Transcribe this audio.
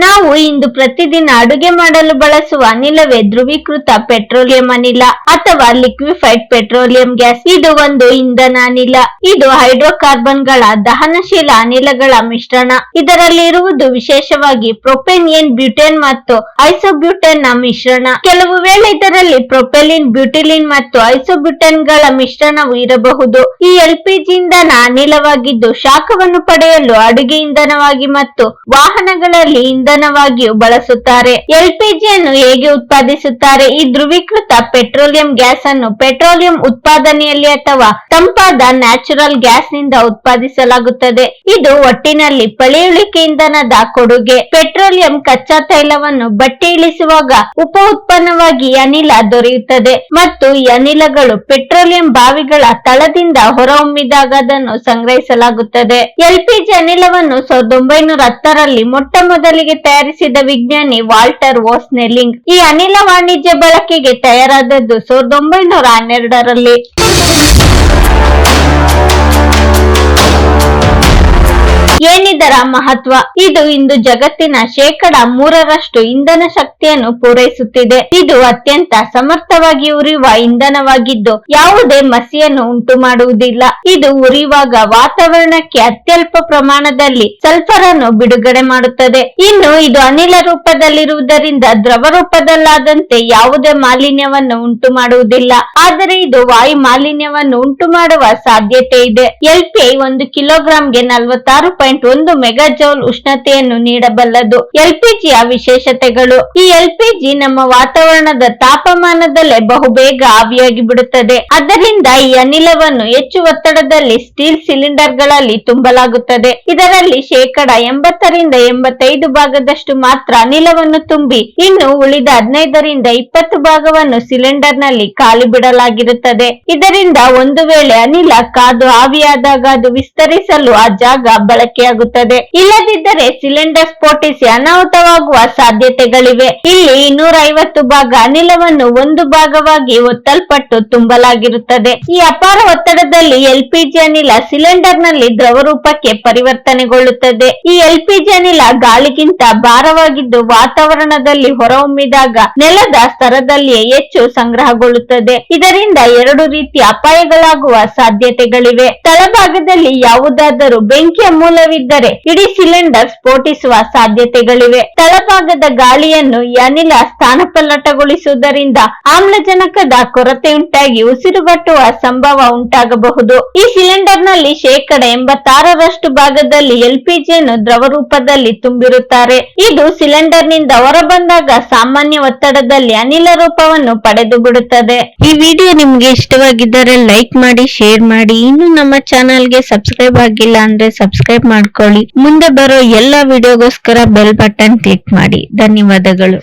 ನಾವು ಇಂದು ಪ್ರತಿದಿನ ಅಡುಗೆ ಮಾಡಲು ಬಳಸುವ ಅನಿಲವೇ ಧ್ರುವೀಕೃತ ಪೆಟ್ರೋಲಿಯಂ ಅನಿಲ ಅಥವಾ ಲಿಕ್ವಿಫೈಡ್ ಪೆಟ್ರೋಲಿಯಂ ಗ್ಯಾಸ್. ಇದು ಒಂದು ಇಂಧನ ಅನಿಲ. ಇದು ಹೈಡ್ರೋಕಾರ್ಬನ್ಗಳ ದಹನಶೀಲ ಅನಿಲಗಳ ಮಿಶ್ರಣ. ಇದರಲ್ಲಿರುವುದು ವಿಶೇಷವಾಗಿ ಪ್ರೊಪೆನಿಯನ್ ಬ್ಯೂಟೇನ್ ಮತ್ತು ಐಸೋಬ್ಯೂಟೇನ್ನ ಮಿಶ್ರಣ. ಕೆಲವು ವೇಳೆ ಇದರಲ್ಲಿ ಪ್ರೊಪೆಲಿನ್, ಬ್ಯೂಟಿಲಿನ್ ಮತ್ತು ಐಸೋಬ್ಯೂಟೇನ್ಗಳ ಮಿಶ್ರಣವು ಇರಬಹುದು. ಈ ಎಲ್ಪಿಜಿ ಇಂಧನ ಅನಿಲವಾಗಿದ್ದು ಶಾಖವನ್ನು ಪಡೆಯಲು ಅಡುಗೆ ಇಂಧನವಾಗಿ ಮತ್ತು ವಾಹನಗಳಲ್ಲಿ ಇಂಧನವಾಗಿಯೂ ಬಳಸುತ್ತಾರೆ. ಎಲ್ಪಿಜಿಯನ್ನು ಹೇಗೆ ಉತ್ಪಾದಿಸುತ್ತಾರೆ? ಈ ಧ್ರುವೀಕೃತ ಪೆಟ್ರೋಲಿಯಂ ಗ್ಯಾಸ್ ಅನ್ನು ಪೆಟ್ರೋಲಿಯಂ ಉತ್ಪಾದನೆಯಲ್ಲಿ ಅಥವಾ ತಂಪಾದ ನ್ಯಾಚುರಲ್ ಗ್ಯಾಸ್ನಿಂದ ಉತ್ಪಾದಿಸಲಾಗುತ್ತದೆ. ಇದು ಒಟ್ಟಿನಲ್ಲಿ ಪಳೆಯುಳಿಕೆ ಇಂಧನದ ಕೊಡುಗೆ. ಪೆಟ್ರೋಲಿಯಂ ಕಚ್ಚಾ ತೈಲವನ್ನು ಬಟ್ಟೆ ಇಳಿಸುವಾಗ ಉಪ ಉತ್ಪನ್ನವಾಗಿ ಅನಿಲ ದೊರೆಯುತ್ತದೆ ಮತ್ತು ಅನಿಲಗಳು ಪೆಟ್ರೋಲಿಯಂ ಬಾವಿಗಳ ತಳದಿಂದ ಹೊರಹೊಮ್ಮಿದಾಗ ಅದನ್ನು ಸಂಗ್ರಹಿಸಲಾಗುತ್ತದೆ. ಎಲ್ಪಿಜಿ ಅನಿಲವನ್ನು ಸಾವಿರದ ಒಂಬೈನೂರ ಹತ್ತರಲ್ಲಿ ಮೊಟ್ಟ ತಯಾರಿಸಿದ ವಿಜ್ಞಾನಿ ವಾಲ್ಟರ್ ವೋಸ್ನೆಲಿಂಗ್ ಈ ಅನಿಲ ವಾಣಿಜ್ಯ ಬಳಕೆಗೆ ತಯಾರಾದದ್ದು ಸಾವಿರದ ಒಂಬೈನೂರ ಹನ್ನೆರಡರಲ್ಲಿ. ಏನಿದರ ಮಹತ್ವ? ಇದು ಇಂದು ಜಗತ್ತಿನ ಶೇಕಡ ಮೂರರಷ್ಟು ಇಂಧನ ಶಕ್ತಿಯನ್ನು ಪೂರೈಸುತ್ತಿದೆ. ಇದು ಅತ್ಯಂತ ಸಮರ್ಥವಾಗಿ ಉರಿಯುವ ಇಂಧನವಾಗಿದ್ದು, ಯಾವುದೇ ಮಸಿಯನ್ನು ಉಂಟು ಮಾಡುವುದಿಲ್ಲ ಇದು ಉರಿಯುವಾಗ ವಾತಾವರಣಕ್ಕೆ ಅತ್ಯಲ್ಪ ಪ್ರಮಾಣದಲ್ಲಿ ಸಲ್ಫರ್ ಅನ್ನು ಬಿಡುಗಡೆ ಮಾಡುತ್ತದೆ. ಇನ್ನು ಇದು ಅನಿಲ ರೂಪದಲ್ಲಿರುವುದರಿಂದ ದ್ರವ ರೂಪದಲ್ಲಾದಂತೆ ಯಾವುದೇ ಮಾಲಿನ್ಯವನ್ನು ಉಂಟು ಮಾಡುವುದಿಲ್ಲ ಆದರೆ ಇದು ವಾಯು ಮಾಲಿನ್ಯವನ್ನು ಉಂಟು ಮಾಡುವ ಸಾಧ್ಯತೆ ಇದೆ. ಎಲ್ಪಿಐ ಒಂದು ಕಿಲೋಗ್ರಾಂಗೆ ನಲವತ್ತಾರು ಒಂದು ಮೆಗಾಜೌಲ್ ಉಷ್ಣತೆಯನ್ನು ನೀಡಬಲ್ಲದು. ಎಲ್ಪಿಜಿಯ ವಿಶೇಷತೆಗಳು. ಈ ಎಲ್ಪಿಜಿ ನಮ್ಮ ವಾತಾವರಣದ ತಾಪಮಾನದಲ್ಲೇ ಬಹುಬೇಗ ಆವಿಯಾಗಿ ಬಿಡುತ್ತದೆ ಅದರಿಂದ ಈ ಅನಿಲವನ್ನು ಹೆಚ್ಚು ಒತ್ತಡದಲ್ಲಿ ಸ್ಟೀಲ್ ಸಿಲಿಂಡರ್ಗಳಲ್ಲಿ ತುಂಬಲಾಗುತ್ತದೆ. ಇದರಲ್ಲಿ ಶೇಕಡ ಎಂಬತ್ತರಿಂದ ಎಂಬತ್ತೈದು ಭಾಗದಷ್ಟು ಮಾತ್ರ ಅನಿಲವನ್ನು ತುಂಬಿ, ಇನ್ನು ಉಳಿದ ಹದಿನೈದರಿಂದ ಇಪ್ಪತ್ತು ಭಾಗವನ್ನು ಸಿಲಿಂಡರ್ನಲ್ಲಿ ಖಾಲಿ ಬಿಡಲಾಗಿರುತ್ತದೆ ಇದರಿಂದ ಒಂದು ವೇಳೆ ಅನಿಲ ಕಾದು ಆವಿಯಾದಾಗ ಅದು ವಿಸ್ತರಿಸಲು ಆ ಜಾಗ ಬಳಕೆಯಾಗುತ್ತದೆ ಇಲ್ಲದಿದ್ದರೆ ಸಿಲಿಂಡರ್ ಸ್ಫೋಟಿಸಿ ಅನಾಹುತವಾಗುವ ಸಾಧ್ಯತೆಗಳಿವೆ. ಇಲ್ಲಿ ಇನ್ನೂರ ಭಾಗ ಅನಿಲವನ್ನು ಒಂದು ಭಾಗವಾಗಿ ಒತ್ತಲ್ಪಟ್ಟು ತುಂಬಲಾಗಿರುತ್ತದೆ. ಈ ಅಪಾರ ಒತ್ತಡದಲ್ಲಿ ಎಲ್ಪಿಜಿ ಅನಿಲ ಸಿಲಿಂಡರ್ನಲ್ಲಿ ದ್ರವ ಪರಿವರ್ತನೆಗೊಳ್ಳುತ್ತದೆ. ಈ ಎಲ್ಪಿಜಿ ಅನಿಲ ಗಾಳಿಗಿಂತ ಭಾರವಾಗಿದ್ದು ವಾತಾವರಣದಲ್ಲಿ ಹೊರಹೊಮ್ಮಿದಾಗ ನೆಲದ ಸ್ತರದಲ್ಲಿಯೇ ಹೆಚ್ಚು ಸಂಗ್ರಹಗೊಳ್ಳುತ್ತದೆ. ಇದರಿಂದ ಎರಡು ರೀತಿಯ ಅಪಾಯಗಳಾಗುವ ಸಾಧ್ಯತೆಗಳಿವೆ. ತಳಭಾಗದಲ್ಲಿ ಯಾವುದಾದರೂ ಬೆಂಕಿಯ ಮೂಲವಿದ್ದರೆ ಇಡೀ ಸಿಲಿಂಡರ್ ಸ್ಫೋಟಿಸುವ ಸಾಧ್ಯತೆಗಳಿವೆ. ತಳಭಾಗದ ಗಾಳಿಯನ್ನು ಅನಿಲ ಸ್ಥಾನಪಲ್ಲಟಗೊಳಿಸುವುದರಿಂದ ಆಮ್ಲಜನಕದ ಕೊರತೆ ಉಂಟಾಗಿ ಉಸಿರುಗಟ್ಟುವ ಸಂಭವ ಉಂಟಾಗಬಹುದು. ಈ ಸಿಲಿಂಡರ್ನಲ್ಲಿ ಶೇಕಡ ಎಂಬತ್ತಾರರಷ್ಟು ಭಾಗದಲ್ಲಿ ಎಲ್ಪಿಜಿಯನ್ನು ದ್ರವ ರೂಪದಲ್ಲಿ ತುಂಬಿರುತ್ತಾರೆ. ಇದು ಸಿಲಿಂಡರ್ನಿಂದ ಹೊರಬಂದಾಗ ಸಾಮಾನ್ಯ ಒತ್ತಡದಲ್ಲಿ ಅನಿಲ ರೂಪವನ್ನು ಪಡೆದು ಬಿಡುತ್ತದೆ ಈ ವಿಡಿಯೋ ನಿಮ್ಗೆ ಇಷ್ಟವಾಗಿದ್ದರೆ ಲೈಕ್ ಮಾಡಿ, ಶೇರ್ ಮಾಡಿ. ಇನ್ನು ನಮ್ಮ ಚಾನಲ್ಗೆ ಸಬ್ಸ್ಕ್ರೈಬ್ ಆಗಿಲ್ಲ ಅಂದ್ರೆ ಸಬ್ಸ್ಕ್ರೈಬ್ ಮಾಡ್ಕೊಳ್ಳಿ. ಮುಂದೆ ಬರೋ ಎಲ್ಲಾ ವಿಡಿಯೋಗೋಸ್ಕರ ಬೆಲ್ ಬಟನ್ ಕ್ಲಿಕ್ ಮಾಡಿ. ಧನ್ಯವಾದಗಳು.